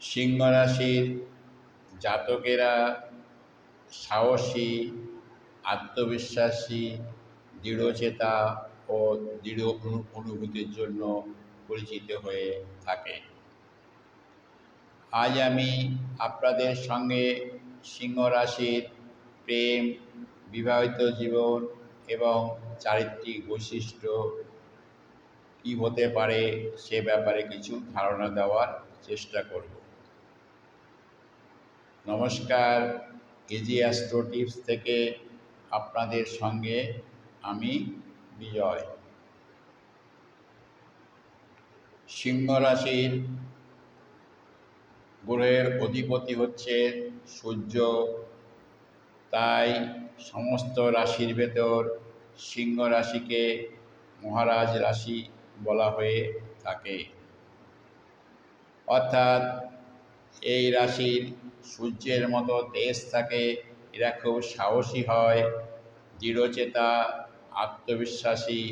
সিংহ রাশির জাতকেরা সাহসী, আত্মবিশ্বাসী, দৃঢ়চেতা ও দৃঢ় অনু- অনুভূতির জন্য পরিচিত হয়ে থাকে। আজ আমি আপনাদের সঙ্গে সিংহ রাশির প্রেম, বিবাহিত জীবন এবং চারিত্রিক বৈশিষ্ট্য কী হতে পারে সে ব্যাপারে কিছু ধারণা দেওয়ার চেষ্টা করব। নমস্কার ইজি অ্যাস্ট্রো টিপস থেকে আপনাদের সঙ্গে আমি বিজয়। সিংহ রাশির গ্রহের অধিপতি হচ্ছে সূর্য। তাই সমস্ত রাশির ভেতর সিংহ রাশিকে মহারাজ রাশি বলা হয়ে থাকে। অর্থাৎ এই রাশির সূর্যের মতো তেজ থাকে, এরা খুব সাহসী হয়, দৃঢ়চেতা, আত্মবিশ্বাসী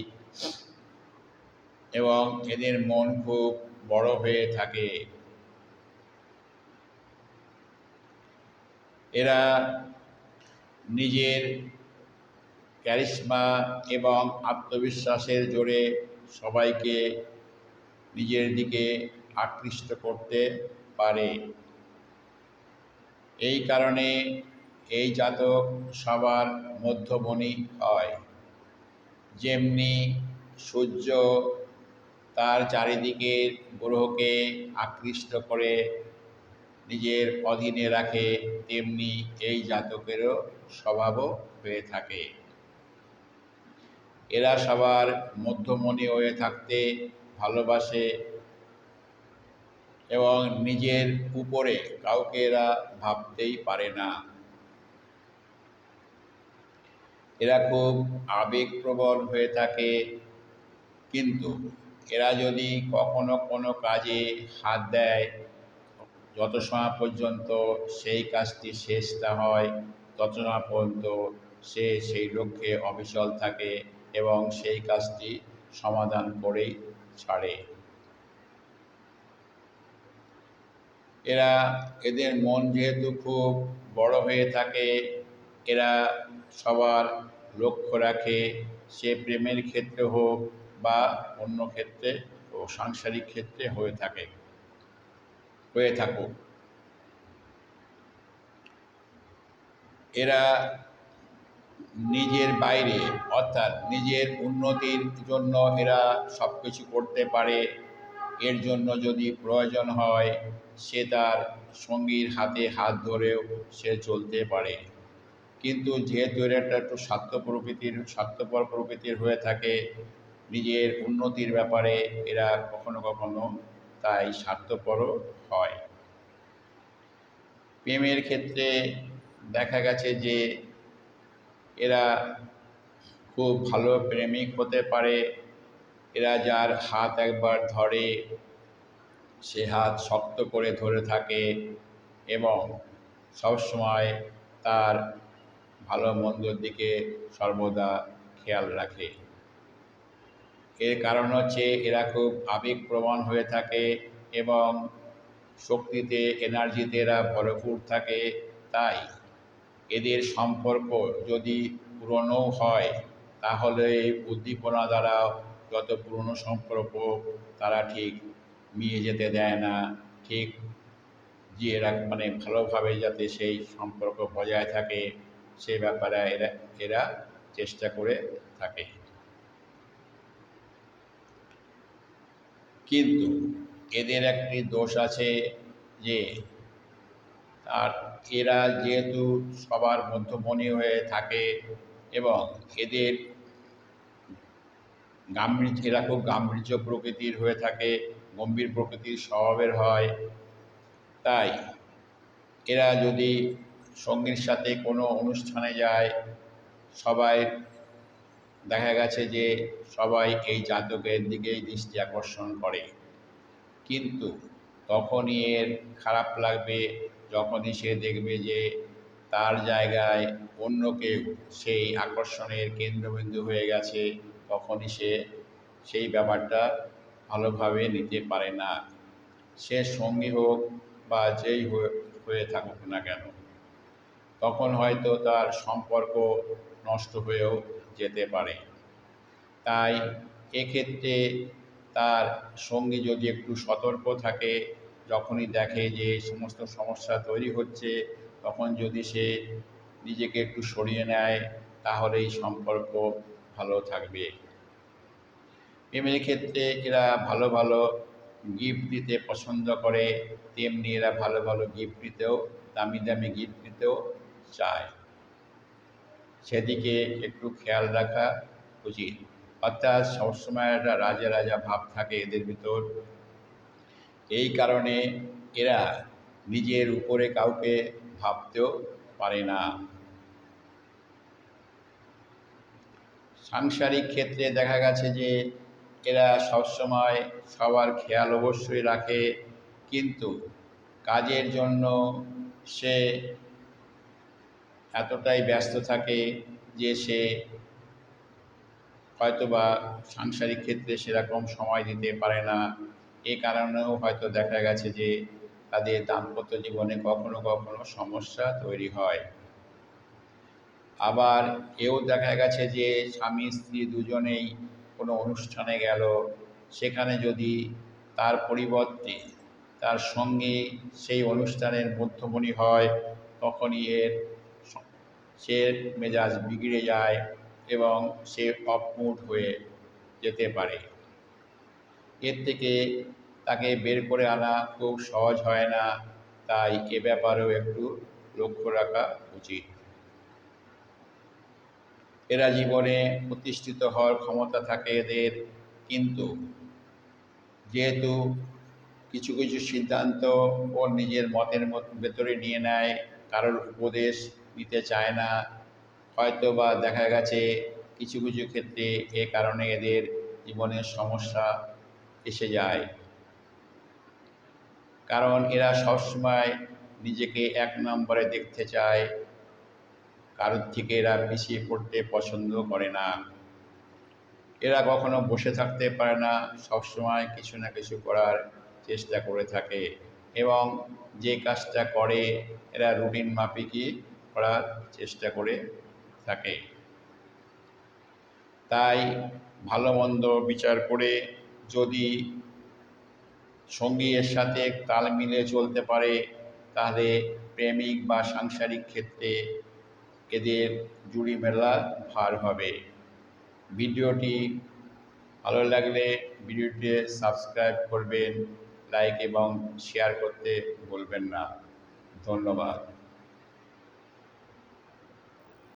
এবং এদের মন খুব বড় হয়ে থাকে। এরা নিজের ক্যারিশমা এবং আত্মবিশ্বাসের জোরে সবাইকে নিজের দিকে আকৃষ্ট করতে পারে। এই কারণে এই জাতক সবার মধ্যমণি হয়। যেমনি সূর্য তার চারিদিকের গ্রহকে আকৃষ্ট করে নিজের অধীনে রাখে, তেমনি এই জাতকেরও স্বভাবও হয়ে থাকে। এরা সবার মধ্যমণি হয়ে থাকতে ভালোবাসে এবং নিজের উপরে কাউকে এরা ভাবতেই পারে না। এরা খুব আবেগপ্রবণ হয়ে থাকে। কিন্তু এরা যদি কখনো কোনো কাজে হাত দেয়, যত সময় পর্যন্ত সেই কাজটি শেষ না হয়, তত সময় পর্যন্ত সে সেই লক্ষ্যে অবিচল থাকে এবং সেই কাজটি সমাধান করেই ছাড়ে। এরা এদের মন যেহেতু খুব বড় হয়ে থাকে, এরা সবার লক্ষ্য রাখে, সে প্রেমের ক্ষেত্রে হোক বা অন্য ক্ষেত্রে ও সাংসারিক ক্ষেত্রে হয়ে থাকে, হয়ে থাকুক। এরা নিজের বাইরে, অর্থাৎ নিজের উন্নতির জন্য এরা সব কিছু করতে পারে এর জন্য যদি প্রয়োজন হয়, সে তার সঙ্গীর হাতে হাত ধরেও সে চলতে পারে। কিন্তু যেহেতু একটা একটু স্বার্থ প্রকৃতির, স্বার্থপর প্রকৃতির হয়ে থাকে, নিজের উন্নতির ব্যাপারে এরা কখনো কখনো তাই স্বার্থপরও হয়। প্রেমের ক্ষেত্রে দেখা গেছে যে এরা খুব ভালো প্রেমিক হতে পারে এরা যার হাত একবার ধরে, সে হাত শক্ত করে ধরে থাকে এবং সবসময় তার ভালো মন্দর দিকে সর্বদা খেয়াল রাখে। এর কারণ হচ্ছে এরা খুব আবেগপ্রবণ হয়ে থাকে এবং শক্তিতে, এনার্জিতে এরা ভরপুর থাকে। তাই এদের সম্পর্ক যদি পুরনো হয়, তাহলে উদ্দীপনা দ্বারা যত পুরনো সম্পর্ক, তারা ঠিক মিয়ে যেতে দেয় না। ঠিক যে এরা মানে ভালোভাবে যাতে সেই সম্পর্ক বজায় থাকে, সে ব্যাপারে এরা এরা চেষ্টা করে থাকে। কিন্তু এদের একটি দোষ আছে যে, আর এরা যেহেতু সবার মধ্যমণি হয়ে থাকে এবং এদের গাম্ভীর্য, এরা খুব গাম্ভীর্য প্রকৃতির হয়ে থাকে, গম্ভীর প্রকৃতির স্বভাবের হয়। তাই এরা যদি সঙ্গীর সাথে কোনো অনুষ্ঠানে যায়, সবাই দেখা গেছে যে সবাই এই জাতকের দিকেই দৃষ্টি আকর্ষণ করে। কিন্তু তখনই এর খারাপ লাগবে, যখনই সে দেখবে যে তার জায়গায় অন্য কেউ সেই আকর্ষণের কেন্দ্রবিন্দু হয়ে গেছে। তখনই সে সেই ব্যাপারটা ভালোভাবে নিতে পারে না। সে সঙ্গী হোক বা যেই হয়ে- থাকুক না কেন, তখন হয়তো তার সম্পর্ক নষ্ট হয়েও যেতে পারে। তাই এক্ষেত্রে তার সঙ্গী যদি একটু সতর্ক থাকে, যখনই দেখে যে সমস্ত সমস্যা তৈরি হচ্ছে, তখন যদি সে নিজেকে একটু সরিয়ে নেয় তাহলে এই সম্পর্ক ভালো থাকবে। প্রেমের ক্ষেত্রে এরা ভালো ভালো গিফট দিতে পছন্দ করে, তেমনি এরা ভালো ভালো গিফট দিতেও, দামি দামি গিফট দিতেও চায়। সেদিকে একটু খেয়াল রাখা উচিত। অর্থাৎ সবসময় একটা রাজা রাজা ভাব থাকে এদের ভিতর। এই কারণে এরা নিজের উপরে কাউকে ভাবতেও পারে না। সাংসারিক ক্ষেত্রে দেখা গেছে যে এরা সবসময় সবার খেয়াল অবশ্যই রাখে, কিন্তু কাজের জন্য সে এতটাই ব্যস্ত থাকে যে সে হয়তোবা সাংসারিক ক্ষেত্রে সেরকম সময় দিতে পারে না। এ কারণেও হয়তো দেখা গেছে যে তাদের দাম্পত্য জীবনে কখনো কখনো সমস্যা তৈরি হয়। আবার এও দেখা গেছে যে স্বামী স্ত্রী দুজনেই কোনো অনুষ্ঠানে গেল। সেখানে যদি তার পরিবর্তে তার সঙ্গে সেই অনুষ্ঠানের মধ্যমণি হয়, তখনই এর সে মেজাজ বিগড়ে যায় এবং সে অপমুড হয়ে যেতে পারে। এর থেকে তাকে বের করে আনা খুব সহজ হয় না। তাই এ ব্যাপারেও একটু লক্ষ্য রাখা উচিত। এরা জীবনে প্রতিষ্ঠিত হওয়ার ক্ষমতা থাকে এদের। কিন্তু যেহেতু কিছু কিছু সিদ্ধান্ত ও নিজের মতের মত- ভেতরে নিয়ে নেয়, কারোর উপদেশ নিতে চায় না হয়তো বা দেখা গেছে কিছু কিছু ক্ষেত্রে এ কারণে এদের জীবনের সমস্যা এসে যায়। কারণ এরা সবসময় নিজেকে এক নম্বরে দেখতে চায় কারোর থেকে এরা পিছিয়ে পড়তে পছন্দ করে না। এরা কখনো বসে থাকতে পারে না, সবসময় কিছু না কিছু করার চেষ্টা করে থাকে এবং যে কাজটা করে, এরা রুটিন মাফিকই করার চেষ্টা করে থাকে। তাই ভালো মন্দ বিচার করে যদি সঙ্গী এর সাথে তাল মিলে চলতে পারে, তাহলে প্রেমিক বা সাংসারিক ক্ষেত্রে এদের জুড়ি মেলা ভার হবে। ভিডিওটি ভালো লাগলে ভিডিওটি সাবস্ক্রাইব করবেন, লাইক এবং শেয়ার করতে ভুলবেন না। ধন্যবাদ।